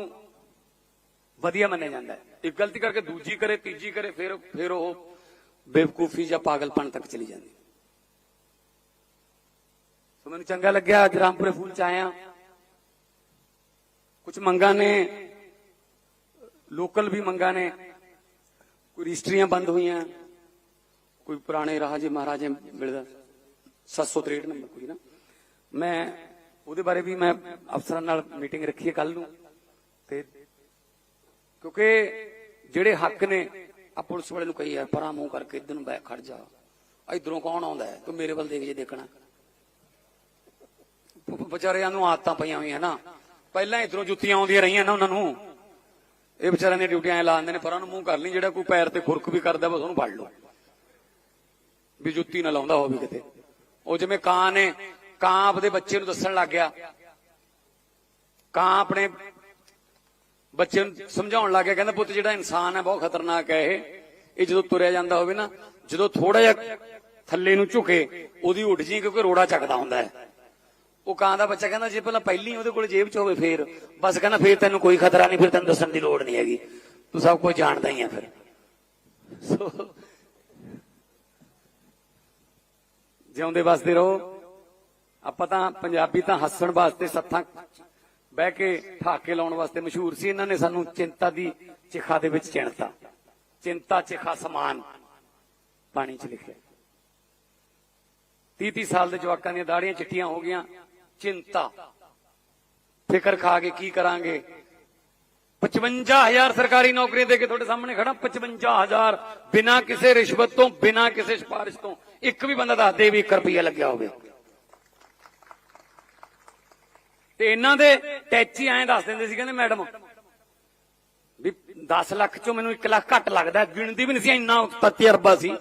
ਵਧੀਆ ਮੰਨਿਆ ਜਾਂਦਾ ਇੱਕ ਗਲਤੀ ਕਰਕੇ ਦੂਜੀ ਕਰੇ, ਤੀਜੀ ਕਰੇ, ਫਿਰ ਫਿਰ ਉਹ ਬੇਵਕੂਫੀ ਜਾਂ ਪਾਗਲਪਣ ਤੱਕ ਚਲੀ ਜਾਂਦੀ। ਸੋ ਮੈਨੂੰ ਚੰਗਾ ਲੱਗਿਆ ਅੱਜ ਰਾਮਪੁਰੇ ਫੂਲ ਚ ਆਇਆ ਕੁਝ ਮੰਗਾਂ ਨੇ, ਲੋਕਲ ਵੀ ਮੰਗਾਂ ਨੇ। ਕੋਈ ਰਜਿਸਟਰੀਆਂ ਬੰਦ ਹੋਈਆਂ, ਕੋਈ ਪੁਰਾਣੇ ਰਾਜੇ ਮਹਾਰਾਜੇ ਮਿਲਦਾ। 763 ਨੰਬਰ ਕੋਈ ਨਾ। ਮੈਂ ਉਹਦੇ ਬਾਰੇ ਵੀ ਮੈਂ ਅਫਸਰਾਂ ਨਾਲ ਮੀਟਿੰਗ ਰੱਖੀ ਹੈ ਕੱਲ ਨੂੰ। ਤੇ ਕਿਉਂਕਿ ਜਿਹੜੇ ਹੱਕ ਨੇ, ਆ ਪੁਲਿਸ ਵਾਲੇ ਨੂੰ ਕਹੀ ਹੈ ਪਰਾਂ ਮੂੰਹ ਕਰਕੇ ਇਧਰ ਨੂੰ ਬੈ, ਖੜ ਜਾ। ਇਧਰੋਂ ਕੌਣ ਆਉਂਦਾ ਹੈ? ਤੂੰ ਮੇਰੇ ਵੱਲ ਦੇਖ ਜੇ ਦੇਖਣਾ। ਵਿਚਾਰਿਆਂ ਨੂੰ ਆਦਤਾਂ ਪਈਆਂ ਹੋਈਆਂ ਨਾ। ਪਹਿਲਾਂ ਇਧਰੋਂ ਜੁੱਤੀਆਂ ਆਉਂਦੀਆਂ ਰਹੀਆਂ ਨਾ ਉਹਨਾਂ ਨੂੰ। ਇਹ ਵਿਚਾਰਿਆਂ ਦੀਆਂ ਡਿਊਟੀਆਂ ਐ ਲਾ ਦਿੰਦੇ ਨੇ, ਪਰਾਂ ਨੂੰ ਮੂੰਹ ਕਰ ਲਈ, ਜਿਹੜਾ ਕੋਈ ਪੈਰ ਤੇ ਖੁਰਕ ਵੀ ਕਰਦਾ ਬਸ ਉਹਨੂੰ ਫੜ ਲਓ। ਵੀ ਜੁੱਤੀ ਨਾ ਲਾਉਂਦਾ ਹੋਵੇ ਕਿਤੇ। ਉਹ ਜਿਵੇਂ ਕਾਂ ਨੇ, ਕਾਂ ਆਪਦੇ ਬੱਚੇ ਨੂੰ ਦੱਸਣ ਲੱਗ ਗਿਆ। ਕਾਂ ਆਪਣੇ ਬੱਚੇ ਨੂੰ ਸਮਝਾਉਣ ਲੱਗ ਗਿਆ, ਕਹਿੰਦਾ ਪੁੱਤ ਜਿਹੜਾ ਇਨਸਾਨ ਹੈ, ਬਹੁਤ ਖਤਰਨਾਕ ਹੈ ਇਹ। ਇਹ ਜਦੋਂ ਤੁਰਿਆ ਜਾਂਦਾ ਹੋਵੇ ਨਾ, ਜਦੋਂ ਥੋੜਾ ਜਿਹਾ ਥੱਲੇ ਨੂੰ ਝੁਕੇ, ਉਹਦੀ ਉੱਠ ਜੀ ਕਿਉਂਕਿ ਰੋੜਾ ਚੱਕਦਾ ਹੁੰਦਾ ਹੈ। ਉਹ ਕਾਂ ਦਾ ਬੱਚਾ ਕਹਿੰਦਾ, ਜੇ ਪਹਿਲਾਂ ਪਹਿਲੀ ਉਹਦੇ ਕੋਲ ਜੇਬ 'ਚ ਹੋਵੇ ਫੇਰ, ਬਸ ਕਹਿੰਦਾ ਫੇਰ ਤੈਨੂੰ ਕੋਈ ਖਤਰਾ ਨਹੀਂ, ਫਿਰ ਤੈਨੂੰ ਦੱਸਣ ਦੀ ਲੋੜ ਨਹੀਂ ਹੈਗੀ। ਤੂੰ ਸਭ ਕੁਝ ਜਾਣਦਾ ਹੀ ਆ ਫਿਰ। ਸੋ ਜਿਉਂਦੇ ਵਸਦੇ ਰਹੋ। ਆਪਾਂ ਤਾਂ ਪੰਜਾਬੀ ਤਾਂ ਹੱਸਣ ਵਾਸਤੇ ਸੱਥਾਂ ਬਹਿ ਕੇ ਠਾਕੇ ਲਾਉਣ ਵਾਸਤੇ ਮਸ਼ਹੂਰ ਸੀ, ਇਹਨਾਂ ਨੇ ਸਾਨੂੰ ਚਿੰਤਾ ਦੀ ਚਿਖਾ ਦੇ ਵਿੱਚ ਚਿਣਤਾ। ਚਿੰਤਾ, ਚਿਖਾ, ਸਮਾਨ ਪਾਣੀ 'ਚ ਲਿਖਿਆ। 30 30 ਸਾਲ ਦੇ ਜਵਾਕਾਂ ਦੀਆਂ ਦਾੜੀਆਂ ਚਿੱਟੀਆਂ ਹੋ ਗਈਆਂ। ਚਿੰਤਾ। ਫਿਕਰ ਖਾ ਕੇ ਕੀ ਕਰਾਂਗੇ? 55000 ਸਰਕਾਰੀ ਨੌਕਰੀਆਂ ਦੇ ਕੇ ਤੁਹਾਡੇ ਸਾਹਮਣੇ ਖੜਾ 55000 ਬਿਨਾਂ ਕਿਸੇ ਰਿਸ਼ਵਤ ਤੋਂ, ਬਿਨਾਂ ਕਿਸੇ ਸਿਫਾਰਿਸ਼ ਤੋਂ। ਇੱਕ ਵੀ ਬੰਦਾ ਦੱਸ ਦੇ ਵੀ 1 ਰੁਪਿਆ ਲੱਗਿਆ ਹੋਵੇ। ਤੇ ਇਹਨਾਂ ਦੇ ਟੈਚੀ ਐਂ ਦੱਸ ਦਿੰਦੇ ਸੀ ਕਹਿੰਦੇ, ਮੈਡਮ, ਵੀ 10 ਲੱਖ ਚੋਂ ਮੈਨੂੰ 1 ਲੱਖ ਘੱਟ ਲੱਗਦਾ ਗਿਣਦੀ ਵੀ ਨਹੀਂ ਸੀ, ਇੰਨਾ ਤਜਰਬਾ ਸੀ।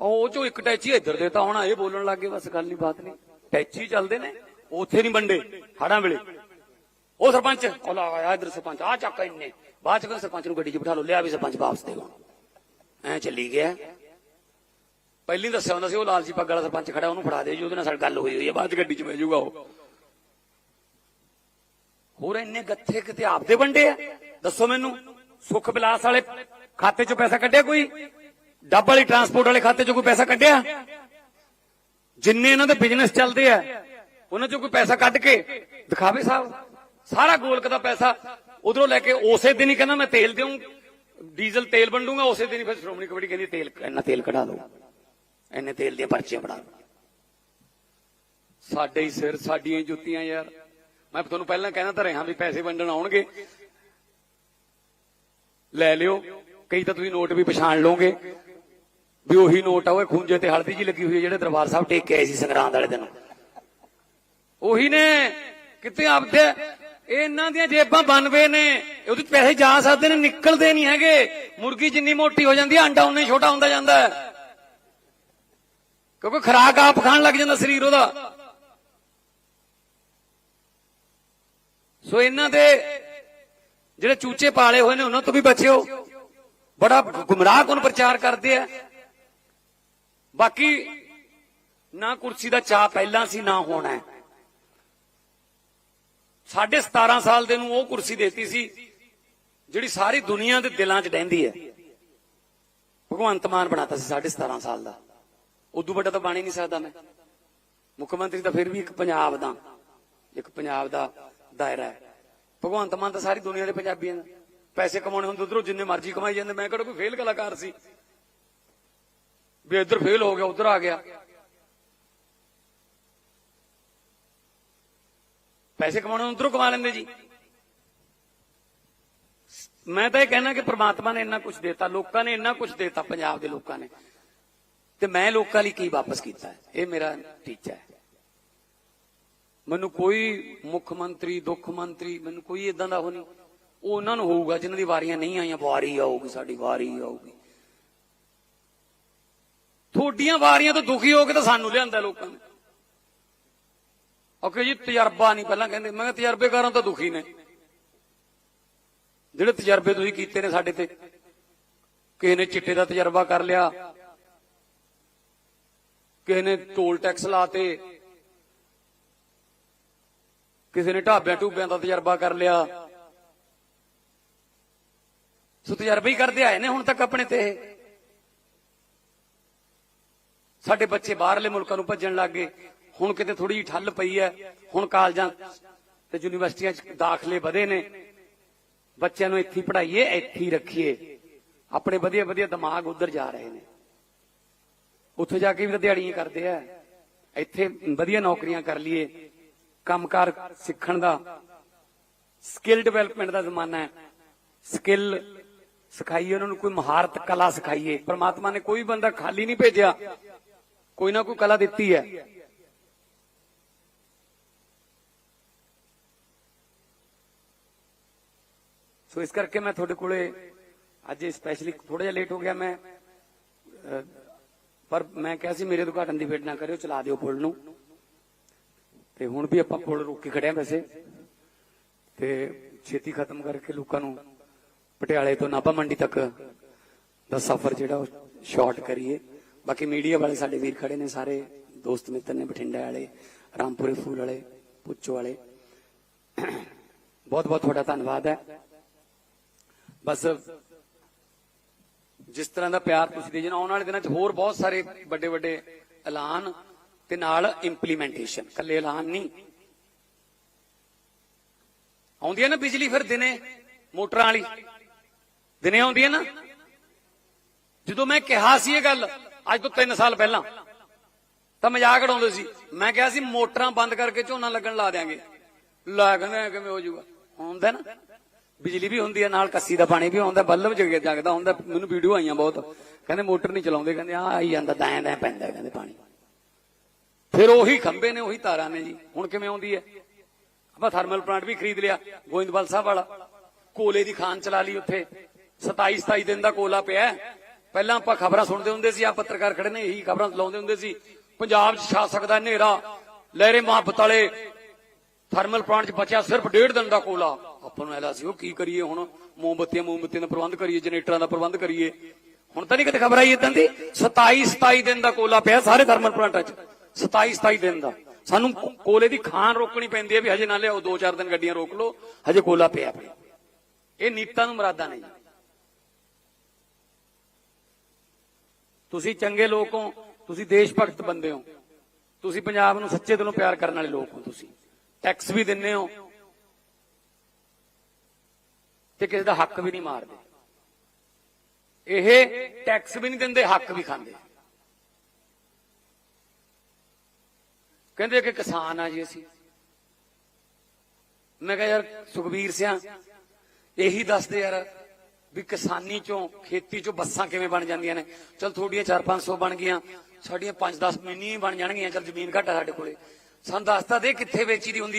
ਉਹ ਚੋਂ ਇੱਕ ਟੈਚੀ ਇੱਧਰ ਦੇਤਾ ਹੁਣ ਇਹ ਬੋਲਣ ਲੱਗੇ ਬਸ ਗੱਲ ਨਹੀਂ ਬਾਤ ਨਹੀਂ ਟੈਚੀ ਚੱਲਦੇ ਨੇ, ਉੱਥੇ ਨਹੀਂ ਵੰਡੇ, ਹੜਾਂ ਵੇਲੇ। ਉਹ ਸਰਪੰਚ, ਉਹ ਲਾ, ਆਇਆ ਇਧਰ ਸਰਪੰਚ ਆ ਚੱਕ ਇੰਨੇ। ਬਾਅਦ ਚ ਕਹਿੰਦਾ ਸਰਪੰਚ ਨੂੰ ਗੱਡੀ 'ਚ ਬਿਠਾ ਲਓ, ਲਿਆ ਵੀ ਸਰਪੰਚ ਵਾਪਸ ਦੇ ਹੁਣ। ਐ ਚੱਲੀ ਗਿਆ। ਪਹਿਲੀ ਦੱਸਿਆ ਹੁੰਦਾ ਸੀ, ਉਹ ਲਾਲਜੀ ਪੱਗ ਵਾਲਾ ਸਰਪੰਚ ਖੜਾ, ਉਹਨੂੰ ਫੜਾ ਦੇ ਜੀ, ਉਹਦੇ ਨਾਲ ਸਾਡੀ ਗੱਲ ਹੋਈ ਹੋਈ ਹੈ ਬਾਅਦ ਚ ਗੱਡੀ 'ਚ ਬਹਿ ਜਾਊਗਾ ਉਹ। ਹੋਰ ਇੰਨੇ ਗੱਥੇ ਕਿਤੇ ਆਪਦੇ ਵੰਡੇ ਆ? ਦੱਸੋ ਮੈਨੂੰ, ਸੁਖ ਵਿਲਾਸ ਵਾਲੇ ਖਾਤੇ ਚੋਂ ਪੈਸਾ ਕੱਢਿਆ ਕੋਈ? ਡੱਬ ਵਾਲੀ ਟਰਾਂਸਪੋਰਟ ਵਾਲੇ ਖਾਤੇ ਚੋਂ ਕੋਈ ਪੈਸਾ ਕੱਢਿਆ? ਜਿੰਨੇ ਇਹਨਾਂ ਦੇ ਬਿਜ਼ਨਸ ਚੱਲਦੇ ਆ, ਉਹਨਾਂ ਚੋਂ ਕੋਈ ਪੈਸਾ ਕੱਢ ਕੇ? ਦਿਖਾਵੇ ਸਾਹਿਬ, ਸਾਰਾ ਗੋਲਕ ਦਾ ਪੈਸਾ ਉਧਰੋਂ ਲੈ ਕੇ ਉਸੇ ਦਿਨ ਹੀ ਕਹਿੰਦਾ ਮੈਂ ਤੇਲ ਦੇਉਂ ਡੀਜ਼ਲ ਤੇਲ ਵੰਡੂਗਾ, ਉਸੇ ਦਿਨ ਹੀ ਫਿਰ ਸ਼੍ਰੋਮਣੀ ਕਮੇਟੀ ਕਹਿੰਦੀ ਤੇਲ, ਇੰਨਾ ਤੇਲ ਕਢਾ ਦਿਓ। ਇੰਨੇ ਤੇਲ ਦੀਆਂ ਪਰਚੀਆਂ ਬਣਾ ਸਾਡੇ ਹੀ ਸਿਰ, ਸਾਡੀਆਂ ਜੁੱਤੀਆਂ ਯਾਰ। ਮੈਂ ਤੁਹਾਨੂੰ ਪਹਿਲਾਂ ਕਹਿਣਾ ਤਾਂ ਰਿਹਾ ਵੀ ਪੈਸੇ ਵੰਡਣ ਆਉਣਗੇ। ਲੈ ਲਿਓ, ਕਈ ਤਾਂ ਤੁਸੀਂ ਨੋਟ ਵੀ ਪਛਾਣ ਲਓਗੇ। ਵੀ ਉਹੀ ਨੋਟ ਆ, ਉਹ ਖੂੰਜੇ ਤੇ ਹਲਦੀ ਜੀ ਲੱਗੀ ਹੋਈ ਹੈ ਜਿਹੜੇ ਦਰਬਾਰ ਸਾਹਿਬ ਟੇਕ ਕੇ ਆਏ ਸੀ ਸੰਗਰਾਂਦ ਵਾਲੇ ਦਿਨ। ਉਹੀ ਨੇ, ਕਿਤੇ ਆਪਦੇ, ਇਹਨਾਂ ਦੀਆਂ ਜੇਬਾਂ ਬਣਵੇ ਨੇ। ਉਹਦੇ ਚ ਪੈਸੇ ਜਾ ਸਕਦੇ ਨੇ, ਨਿਕਲਦੇ ਨਹੀਂ ਹੈਗੇ। ਮੁਰਗੀ ਜਿੰਨੀ ਮੋਟੀ ਹੋ ਜਾਂਦੀ ਹੈ ਅੰਡਾ ਉਨਾ ਹੀ ਛੋਟਾ ਹੁੰਦਾ ਜਾਂਦਾ। ਹੈ ਕਿਉਂਕਿ ਖਰਾਕ ਆਪ ਖਾਣ ਲੱਗ ਜਾਂਦਾ ਸਰੀਰ ਉਹਦਾ। ਸੋ ਇਹਨਾਂ ਦੇ ਜਿਹੜੇ ਚੂਚੇ ਪਾਲੇ ਹੋਏ ਨੇ ਉਹਨਾਂ ਤੋਂ ਵੀ ਬਚਿਓ। ਬੜਾ ਗੁੰਮਰਾਹ ਕੋਨ ਪ੍ਰਚਾਰ ਕਰਦੇ ਆ। ਬਾਕੀ ਨਾ ਕੁਰਸੀ ਦਾ ਚਾਹ ਪਹਿਲਾਂ ਸੀ, ਨਾ ਹੋਣਾ ਹੈ। ਸਾਢੇ 17 ਸਾਲ ਦੇ ਨੂੰ ਉਹ ਕੁਰਸੀ ਦੇਤੀ ਸੀ, ਜਿਹੜੀ ਸਾਰੀ ਦੁਨੀਆ ਦੇ ਦਿਲਾਂ 'ਚ ਡਹਿੰਦੀ ਹੈ। ਭਗਵੰਤ ਮਾਨ ਬਣਾਤਾ ਸੀ ਸਾਢੇ 17 ਸਾਲ ਦਾ। ਉਦੋਂ ਵੱਡਾ ਤਾਂ ਬਣ ਹੀ ਨਹੀਂ ਸਕਦਾ ਮੈਂ। ਮੁੱਖ ਮੰਤਰੀ ਤਾਂ ਫਿਰ ਵੀ ਇੱਕ ਪੰਜਾਬ ਦਾ, ਇੱਕ ਪੰਜਾਬ ਦਾ ਦਾਇਰਾ ਹੈ। ਭਗਵੰਤ ਮਾਨ ਤਾਂ ਸਾਰੀ ਦੁਨੀਆ ਦੇ ਪੰਜਾਬੀਆਂ ਦਾ। ਪੈਸੇ ਕਮਾਉਣੇ ਹੁੰਦੇ ਉਧਰੋਂ ਜਿੰਨੇ ਮਰਜ਼ੀ ਕਮਾਈ ਜਾਂਦੇ। ਮੈਂ ਕਿਹੜਾ ਕੋਈ ਫੇਲ ਕਲਾਕਾਰ ਸੀ? ਵੀ ਇੱਧਰ ਫੇਲ ਹੋ ਗਿਆ, ਉਧਰ ਆ ਗਿਆ। ਪੈਸੇ ਕਮਾਉਣੇ ਉਧਰੋਂ ਕਮਾ ਲੈਂਦੇ ਜੀ। ਮੈਂ ਤਾਂ ਇਹ ਕਹਿਣਾ ਕਿ ਪ੍ਰਮਾਤਮਾ ਨੇ ਇੰਨਾ ਕੁਝ ਦਿੱਤਾ, ਲੋਕਾਂ ਨੇ ਇੰਨਾ ਕੁਝ ਦਿੱਤਾ, ਪੰਜਾਬ ਦੇ ਲੋਕਾਂ ਨੇ। ਤੇ ਮੈਂ ਲੋਕਾਂ ਲਈ ਕੀ ਵਾਪਸ ਕੀਤਾ ਇਹ ਮੇਰਾ ਟੀਚਾ ਹੈ। ਮੈਨੂੰ ਕੋਈ ਮੁੱਖ ਮੰਤਰੀ, ਦੁੱਖ ਮੰਤਰੀ, ਮੈਨੂੰ ਕੋਈ ਇਦਾਂ ਦਾ ਹੋ ਨਹੀਂ। ਉਹ ਉਹਨਾਂ ਨੂੰ ਹੋਊਗਾ, ਜਿਨ੍ਹਾਂ ਦੀ ਵਾਰੀਆਂ ਨਹੀਂ ਆਈਆਂ, ਵਾਰੀ ਆਊਗੀ, ਸਾਡੀ ਵਾਰੀ ਆਊਗੀ। ਥੋਡੀਆਂ ਵਾਰੀਆਂ ਤੋਂ ਦੁਖੀ ਹੋ ਕੇ ਤਾਂ ਸਾਨੂੰ ਲਿਆਂਦਾ ਲੋਕਾਂ ਨੇ। ਓਕੇ ਜੀ, ਤਜਰਬਾ ਨਹੀਂ, ਪਹਿਲਾਂ ਕਹਿੰਦੇ, ਮੈਂ ਕਿਹਾ ਤਜਰਬੇਕਾਰਾਂ ਤਾਂ ਦੁਖੀ ਨੇ। ਜਿਹੜੇ ਤਜਰਬੇ ਤੁਸੀਂ ਕੀਤੇ ਨੇ ਸਾਡੇ ਤੇ, ਕਿਸੇ ਨੇ ਚਿੱਟੇ ਦਾ ਤਜਰਬਾ ਕਰ ਲਿਆ ਕਿਸੇ ਨੇ ਟੋਲ ਟੈਕਸ ਲਾਤੇ, ਕਿਸੇ ਨੇ ਢਾਬਿਆਂ ਟੂਬਿਆਂ ਦਾ ਤਜਰਬਾ ਕਰ ਲਿਆ। ਸੋ ਤਜਰਬੇ ਹੀ ਕਰਦੇ ਆਏ ਨੇ ਹੁਣ ਤੱਕ ਆਪਣੇ ਤੇ। ਇਹ ਸਾਡੇ ਬੱਚੇ ਬਾਹਰਲੇ ਮੁਲਕਾਂ ਨੂੰ ਭੱਜਣ ਲੱਗ ਗਏ। ਹੁਣ ਕਿਤੇ ਥੋੜੀ ਜਿਹੀ ਠੱਲ ਪਈ ਹੈ। ਹੁਣ ਕਾਲਜਾਂ ਤੇ ਯੂਨੀਵਰਸਿਟੀਆਂ 'ਚ ਦਾਖਲੇ ਵਧੇ ਨੇ। ਬੱਚਿਆਂ ਨੂੰ ਇੱਥੇ ਹੀ ਪੜ੍ਹਾਈਏ, ਇੱਥੇ ਰੱਖੀਏ। ਆਪਣੇ ਵਧੀਆ ਵਧੀਆ ਦਿਮਾਗ ਉਧਰ ਜਾ ਰਹੇ ਨੇ। ਉੱਥੇ ਜਾ ਕੇ ਵੀ ਤਾਂ ਦਿਹਾੜੀਆਂ ਕਰਦੇ ਆ। ਇੱਥੇ ਵਧੀਆ ਨੌਕਰੀਆਂ ਕਰ ਲਈਏ। ਕੰਮਕਾਰ ਸਿੱਖਣ ਦਾ ਸਕਿੱਲ ਡਿਵੈਲਪਮੈਂਟ ਦਾ ਜ਼ਮਾਨਾ ਹੈ। ਸਕਿੱਲ ਸਿਖਾਈਏ, ਉਹਨਾਂ ਨੂੰ ਕੋਈ ਮਹਾਰਤ ਕਲਾ ਸਿਖਾਈਏ। ਪ੍ਰਮਾਤਮਾ ਨੇ ਕੋਈ ਬੰਦਾ ਖਾਲੀ ਨਹੀਂ ਭੇਜਿਆ। ਕੋਈ ਨਾ ਕੋਈ ਕਲਾ ਦਿੱਤੀ ਹੈ। ਸੋ ਇਸ ਕਰਕੇ ਮੈਂ ਤੁਹਾਡੇ ਕੋਲੇ ਅੱਜ ਸਪੈਸ਼ਲੀ ਥੋੜਾ ਜਿਹਾ ਲੇਟ ਹੋ ਗਿਆ। ਮੈਂ ਪਰ ਮੈਂ ਕਿਹਾ ਸੀ ਮੇਰੇ ਉਦਘਾਟਨ ਦੀ ਵੇਟ ਨਾ ਕਰਿਓ, ਚਲਾ ਦਿਓ ਪੁਲ ਨੂੰ। ਤੇ ਹੁਣ ਵੀ ਆਪਾਂ ਪੁਲ ਰੋਕ ਕੇ ਖੜੇ ਆ ਵੈਸੇ। ਤੇ ਛੇਤੀ ਖਤਮ ਕਰਕੇ ਲੋਕਾਂ ਨੂੰ ਪਟਿਆਲੇ ਤੋਂ ਨਾਭਾ ਮੰਡੀ ਤੱਕ ਦਾ ਸਫ਼ਰ ਜਿਹੜਾ ਉਹ ਸ਼ਾਰਟ ਕਰੀਏ। ਬਾਕੀ ਮੀਡੀਆ ਵਾਲੇ ਸਾਡੇ ਵੀਰ ਖੜੇ ਨੇ ਸਾਰੇ, ਦੋਸਤ ਮਿੱਤਰ ਨੇ, ਬਠਿੰਡਾ ਵਾਲੇ, ਰਾਮਪੁਰੇ ਫੂਲ ਵਾਲੇ ਪੁੱਚੋ ਵਾਲੇ। ਬਹੁਤ ਬਹੁਤ ਤੁਹਾਡਾ ਧੰਨਵਾਦ ਹੈ। ਬਸ ਜਿਸ ਤਰ੍ਹਾਂ ਦਾ ਪਿਆਰ ਤੁਸੀਂ ਦੇ ਜਨਾ ਆਉਣ ਵਾਲੇ ਦਿਨਾਂ 'ਚ ਹੋਰ ਬਹੁਤ ਸਾਰੇ ਵੱਡੇ ਵੱਡੇ ਐਲਾਨ ਤੇ ਨਾਲ ਇੰਪਲੀਮੈਂਟੇਸ਼ਨ ਕੱਲੇ ਐਲਾਨ ਨਹੀਂ। ਆਉਂਦੀ ਹੈ ਨਾ ਬਿਜਲੀ ਫਿਰ ਦਿਨੇ ਮੋਟਰਾਂ ਵਾਲੀ। ਦਿਨੇ ਆਉਂਦੀ ਹੈ ਨਾ। ਜਦੋਂ ਮੈਂ ਕਿਹਾ ਸੀ ਇਹ ਗੱਲ, ਅੱਜ ਤੋਂ 3 ਸਾਲ ਪਹਿਲਾਂ, ਤਾਂ ਮਜ਼ਾਕ ਉਡਾਉਂਦੇ ਸੀ। ਮੈਂ ਕਿਹਾ ਸੀ ਮੋਟਰਾਂ ਬੰਦ ਕਰਕੇ ਝੋਨਾ ਲੱਗਣ ਲਾ ਦਿਆਂਗੇ। ਲਾ ਕਹਿੰਦੇ ਕਿਵੇਂ ਹੋ ਜਾਊਗਾ? ਹੁੰਦਾ ਨਾ। ਬਿਜਲੀ ਵੀ ਹੁੰਦੀ ਹੈ ਨਾਲ ਕੱਸੀ ਦਾ ਪਾਣੀ ਵੀ ਆਉਂਦਾ, ਬੱਲਬ ਜਗ ਜਗਦਾ ਹੁੰਦਾ, ਮੈਨੂੰ ਵੀਡੀਓ ਆਈਆਂ ਬਹੁਤ। ਕਹਿੰਦੇ ਮੋਟਰ ਨਹੀਂ ਚਲਾਉਂਦੇ, ਕਹਿੰਦੇ ਆ ਆਈ ਜਾਂਦਾ ਦਾਇਂ ਦਾਇਂ ਪੈਂਦਾ, ਕਹਿੰਦੇ ਪਾਣੀ। ਫਿਰ ਉਹੀ ਖੰਬੇ ਨੇ, ਉਹੀ ਤਾਰਾਂ ਨੇ ਜੀ, ਹੁਣ ਕਿਵੇਂ ਆਉਂਦੀ ਹੈ? ਆਪਾਂ ਥਰਮਲ ਪਲਾਂਟ ਵੀ ਖਰੀਦ ਲਿਆ, ਗੋਇੰਦਵਾਲ ਸਾਹਿਬ ਵਾਲਾ। ਕੋਲੇ ਦੀ ਖਾਨ ਚਲਾ ਲਈ ਉੱਥੇ। 27 27 ਦਿਨ ਦਾ ਕੋਲਾ ਪਿਆ ਪਹਿਲਾਂ ਆਪਾਂ ਖਬਰਾਂ ਸੁਣਦੇ ਹੁੰਦੇ ਸੀ ਆ ਪੱਤਰਕਾਰ ਖੜੇ ਨੇ, ਇਹੀ ਖਬਰਾਂ ਲਾਉਂਦੇ ਹੁੰਦੇ ਸੀ। ਪੰਜਾਬ 'ਚ ਛਾ ਸਕਦਾ ਹਨੇਰਾ, ਲਹਿਰੇ ਮੁਹੱਬਤ ਵਾਲੇ ਥਰਮਲ ਪਲਾਂਟ 'ਚ ਬਚਿਆ ਸਿਰਫ ਡੇਢ ਦਿਨ ਦਾ ਕੋਲਾ। ਆਪਾਂ ਨੂੰ ਐਲਾ ਸੀ, ਉਹ ਕੀ ਕਰੀਏ ਹੁਣ? ਮੋਮਬੱਤੀਆਂ ਮੋਮਬੱਤੀਆਂ ਦਾ ਪ੍ਰਬੰਧ ਕਰੀਏ, ਜਨਰੇਟਰਾਂ ਦਾ ਪ੍ਰਬੰਧ ਕਰੀਏ। ਹੁਣ ਤਾਂ ਨਹੀਂ ਕਿਤੇ ਖਬਰ ਆਈ ਇਦਾਂ ਦੀ? 27 27 ਦਿਨ ਦਾ ਕੋਲਾ ਪਿਆ ਸਾਰੇ ਥਰਮਲ ਪਲਾਂਟਾਂ 'ਚ। 27 27 ਦਿਨ ਦਾ। ਸਾਨੂੰ ਕੋਲੇ ਦੀ ਖਾਨ ਰੋਕਣੀ ਪੈਂਦੀ ਹੈ ਵੀ ਹਜੇ ਨਾ ਲਿਆਓ 2-4 ਦਿਨ ਗੱਡੀਆਂ ਰੋਕ ਲਓ, ਹਜੇ ਕੋਲਾ ਪਿਆ। ਪਿਆ ਇਹ ਨੀਤਾਂ ਨੂੰ ਮਰਾਦਾ ਨਹੀਂ ਤੁਸੀਂ ਚੰਗੇ ਲੋਕ ਹੋ, ਤੁਸੀਂ ਦੇਸ਼ ਭਗਤ ਬੰਦੇ ਹੋ। ਤੁਸੀਂ ਪੰਜਾਬ ਨੂੰ ਸੱਚੇ ਦਿਲੋਂ ਪਿਆਰ ਕਰਨ ਵਾਲੇ ਲੋਕ ਹੋ ਤੁਸੀਂ। ਟੈਕਸ ਵੀ ਦਿੰਨੇ ਹੋ ਤੇ ਕਿਸੇ ਦਾ ਹੱਕ ਵੀ ਨਹੀਂ ਮਾਰਦੇ। ਇਹ ਟੈਕਸ ਵੀ ਨਹੀਂ ਦਿੰਦੇ, ਹੱਕ ਵੀ ਖਾਂਦੇ। ਕਹਿੰਦੇ ਕਿ ਕਿਸਾਨ ਆ ਜੀ ਅਸੀਂ। ਮੈਂ ਕਿਹਾ ਯਾਰ ਸੁਖਬੀਰ ਸਿਆ, ਇਹੀ ਦੱਸਦੇ ਯਾਰ ਵੀ ਕਿਸਾਨੀ ਚੋਂ, ਖੇਤੀ ਚੋਂ ਬੱਸਾਂ ਕਿਵੇਂ ਬਣ ਜਾਂਦੀਆਂ ਨੇ। ਚਲ ਥੋੜੀਆਂ 4-500 ਬਣ ਗਈਆਂ, ਸਾਡੀਆਂ 5-10 ਮਿੰਨੀ ਬਣ ਜਾਣਗੀਆਂ, ਚਲ ਜ਼ਮੀਨ ਘੱਟ ਆ ਸਾਡੇ ਕੋਲੇ। ਸਾਨੂੰ ਦੱਸਦਾ ਦੇ ਕਿੱਥੇ ਵੇਚੀ ਦੀ ਹੁੰਦੀ ਆ।